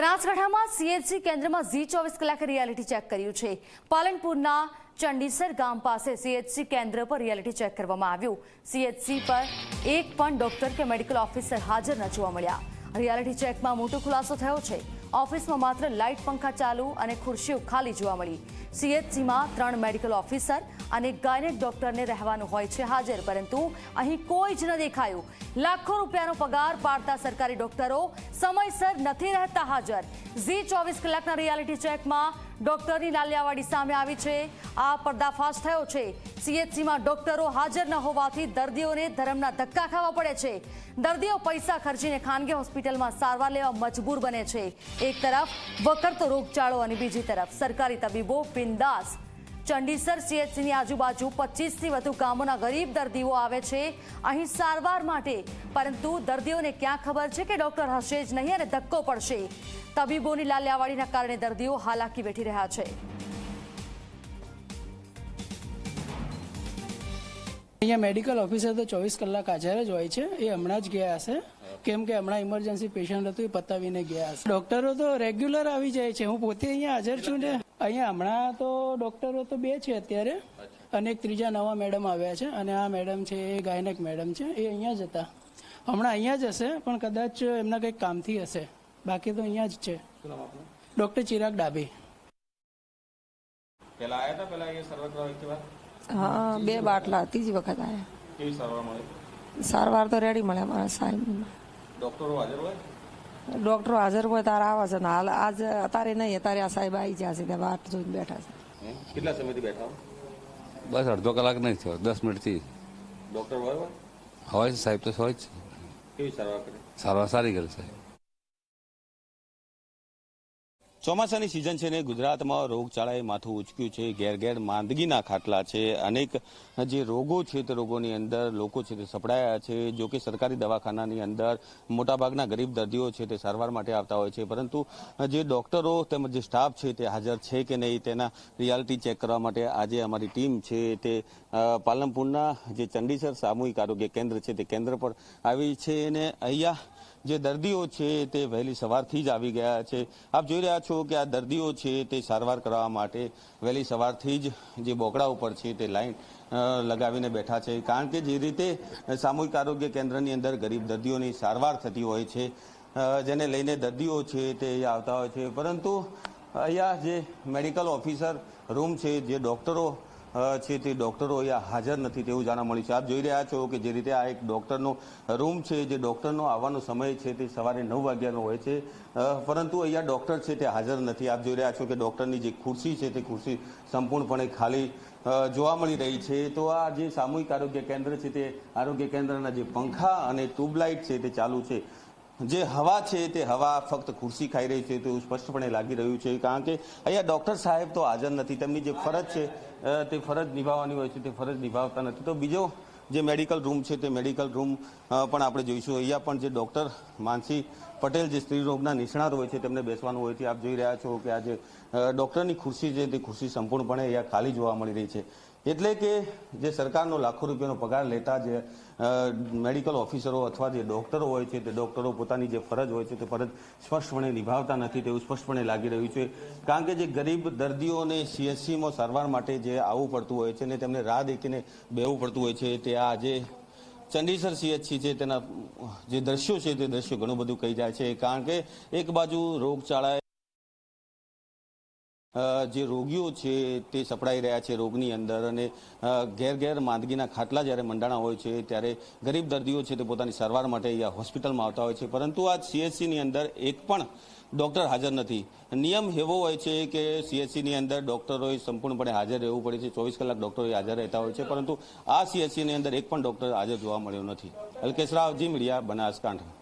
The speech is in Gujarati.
બનાસકાંઠામાં સીએચસી કેન્દ્રમાં ઝી ચોવીસ કલાકે રિયાલિટી ચેક કર્યું છે. પાલનપુરના ચંડીસર ગામ પાસે સીએચસી કેન્દ્ર પર રિયાલિટી ચેક કરવામાં આવ્યું. સીએચસી પર એક પણ ડોક્ટર કે મેડિકલ ઓફિસર હાજર ન જોવા મળ્યા. રિયાલિટી ચેકમાં મોટો ખુલાસો થયો છે. ઓફિસમાં માત્ર લાઇટ પંખા ચાલુ અને ખુરશીઓ ખાલી જોવા મળી. સીએચસીમાં ત્રણ મેડિકલ ઓફિસર અને ગાયનેક ડોક્ટરને રહેવાનું હોય છે હાજર, પરંતુ અહીં કોઈ જ ન દેખાયું. લાખો રૂપિયાનો પગાર પાડતા સરકારી ડોક્ટરો સમયસર નથી રહેતા હાજર. ઝી ચોવીસ કલાકના રિયાલિટી ચેકમાં ડોક્ટરની લાલિયાવાડી સામે આવી છે. આ પર્દાફાશ થયો છે. સીએચસીમાં ડોક્ટરો હાજર ન હોવાથી દર્દીઓને ધર્મના ધક્કા ખાવા પડે છે. દર્દીઓ પૈસા ખર્ચીને ખાનગી હોસ્પિટલમાં સારવાર લેવા મજબૂર બને છે. એક તરફ વકરતો રોગચાળો અને બીજી તરફ સરકારી તબીબો બિંદાસ ચંડીસર સીએચસીની આજુબાજુ પચીસથી વધુ ગામોના ગરીબ દર્દીઓ આવે છે. અહીં સારવાર માટે, પરંતુ દર્દીઓને ક્યાં ખબર છે કે ડોક્ટર હશે જ નહીં અને ધક્કો પડશે? તબીબોની લાલિયાવાડીના કારણે દર્દીઓ હાલાકી વેઠી રહ્યા છે. અહીંયા મેડિકલ ઓફિસર તો ચોવીસ કલાક હાજર જ હોય છે. એ હમણાં જ ગયા હશે. કેમ કે હમણાં ઇમરજન્સી પેશન્ટ હતું, એ પતાવીને ગયા હશે. ડોક્ટરો તો રેગ્યુલર આવી જાય છે. હું પોતે અહીંયા હાજર છું ને. અહીંયા હમણાં તો ડોક્ટરો તો બે છે અત્યારે. અને એક ત્રીજા નવા મેડમ આવ્યા છે. અને આ મેડમ છે એ ગાયનેક મેડમ છે. એ અહીંયા જ હતા. હમણાં અહીંયા જ હશે પણ કદાચ એમના કંઈક કામથી હશે. બાકી તો અહીંયા જ છે. ડોક્ટર ચિરાગ પેલા હતા? પેલા અહીંયા વાર? હા બે બાટલા ત્રીજી વખત આવ્યા કેવી સારવાર મળે? સારવાર તો રેડી મળે અમારા સાહેબ ડોક્ટરો હાજર હોય? ડોક્ટરો હાજર હોય તારે આવે છે ને હાલ આજ અત્યારે નહીં અત્યારે આ સાહેબ આવી છે ત્યાં વાટ જોઈને બેઠા છે. કેટલા સમયથી બેઠા બસ અડધો કલાક નહીં થયો દસ મિનિટથી. ડોક્ટર હોય હોય? હોય છે સાહેબ તો હોય જ. છે કેવી સારવાર કરે? સારવાર સારી કરે સાહેબ. ચોમાસાની સિઝન છે ને, ગુજરાતમાં રોગચાળાએ માથું ઉચક્યું છે ઘેર ઘેર માંદગીના ખાટલા છે. અનેક જે રોગો છે તે રોગોની અંદર લોકો છે તે સપડાયા છે. જો કે સરકારી દવાખાનાની અંદર મોટાભાગના ગરીબ દર્દીઓ છે તે સારવાર માટે આવતા હોય છે. પરંતુ જે ડોક્ટરો તેમજ જે સ્ટાફ છે તે હાજર છે કે નહીં તેના રિયાલિટી ચેક કરવા માટે આજે અમારી ટીમ છે તે પાલનપુરના જે ચંડીસર સામૂહિક આરોગ્ય કેન્દ્ર છે તે કેન્દ્ર પર આવી છે. અને અહીંયા જે દર્દીઓ છે તે વહેલી સવારથી જ આવી ગયા છે. આપ જોઈ રહ્યા છો કે આ દર્દીઓ છે તે સારવાર કરવા માટે વહેલી સવારથી જ જે બોકડા ઉપર છે તે લાઈન લગાવીને બેઠા છે. કારણ કે જે રીતે સામૂહિક આરોગ્ય કેન્દ્રની અંદર ગરીબ દર્દીઓની સારવાર થતી હોય છે જેને લઈને દર્દીઓ છે તે આવતા હોય છે. પરંતુ અહીંયા જે મેડિકલ ઓફિસર રૂમ છે, જે ડોક્ટરો છે તે ડોક્ટરો અહીંયા હાજર નથી તેવું જાણવા મળ્યું છે. આપ જોઈ રહ્યા છો કે જે રીતે આ એક ડોક્ટરનો રૂમ છે, જે ડોક્ટરનો આવવાનો સમય છે તે સવારે નવ વાગ્યાનો હોય છે. પરંતુ અહીંયા ડોક્ટર છે તે હાજર નથી. આપ જોઈ રહ્યા છો કે ડોક્ટરની જે ખુરશી છે તે ખુરશી સંપૂર્ણપણે ખાલી જોવા મળી રહી છે. તો આ જે સામૂહિક આરોગ્ય કેન્દ્ર છે તે આરોગ્ય કેન્દ્રના જે પંખા અને ટ્યુબલાઇટ છે તે ચાલુ છે. જે હવા છે તે હવા ફક્ત ખુરશી ખાઈ રહી છે તેવું સ્પષ્ટપણે લાગી રહ્યું છે કારણ કે અહીંયા ડૉક્ટર સાહેબ તો હાજર નથી. તેમની જે ફરજ છે તે ફરજ નિભાવવાની હોય છે, તે ફરજ નિભાવતા નથી. તો બીજો જે મેડિકલ રૂમ છે તે મેડિકલ રૂમ પણ આપણે જોઈશું. અહીંયા પણ જે ડૉક્ટર માનસી પટેલ જે સ્ત્રી રોગના નિષ્ણાત હોય છે તેમને બેસવાનું હોય છે. આપ જોઈ રહ્યા છો કે આજે ડૉક્ટરની ખુરશી છે તે ખુરશી સંપૂર્ણપણે અહીંયા ખાલી જોવા મળી રહી છે. એટલે કે જે સરકારનો લાખો રૂપિયાનો પગાર લેતા જે મેડિકલ ઓફિસરો અથવા જે ડોક્ટરો હોય છે, તે ડોક્ટરો પોતાની જે ફરજ હોય છે, તે ફરજ સ્પષ્ટપણે નિભાવતા નથી, તેવું સ્પષ્ટપણે લાગી રહ્યું છે. કારણ કે જે ગરીબ દર્દીઓને સીએસસીમાં સારવાર માટે જે આવવું પડતું હોય છે ને તેમને રાહ દેખીને બેવું પડતું હોય છે, તે આ જે ચંડીસર સીએચસી છે, તેના જે દ્રશ્યો છે, તે દ્રશ્યો ઘણું બધું કહી જાય છે. કારણ કે એક બાજુ રોગચાળાએ જે રોગીઓ છે તે સપડાઈ રહ્યા છે રોગની અંદર અને ઘેર ઘેર માંદગીના ખાટલા જ્યારે મંડાણા હોય છે ત્યારે ગરીબ દર્દીઓ છે તે પોતાની સારવાર માટે અહીંયા હોસ્પિટલમાં આવતા હોય છે. પરંતુ આ સીએચસીની અંદર એક પણ ડૉક્ટર હાજર નથી. નિયમ એવો હોય છે કે સીએચસીની અંદર ડૉક્ટરોએ સંપૂર્ણપણે હાજર રહેવું પડે છે. ચોવીસ કલાક ડૉક્ટરોએ હાજર રહેતા હોય છે. પરંતુ આ સીએચસીની અંદર એક પણ ડૉક્ટર હાજર જોવા મળ્યો નથી. અલ્કેશ રાવજી, મીડિયા બનાસકાંઠા.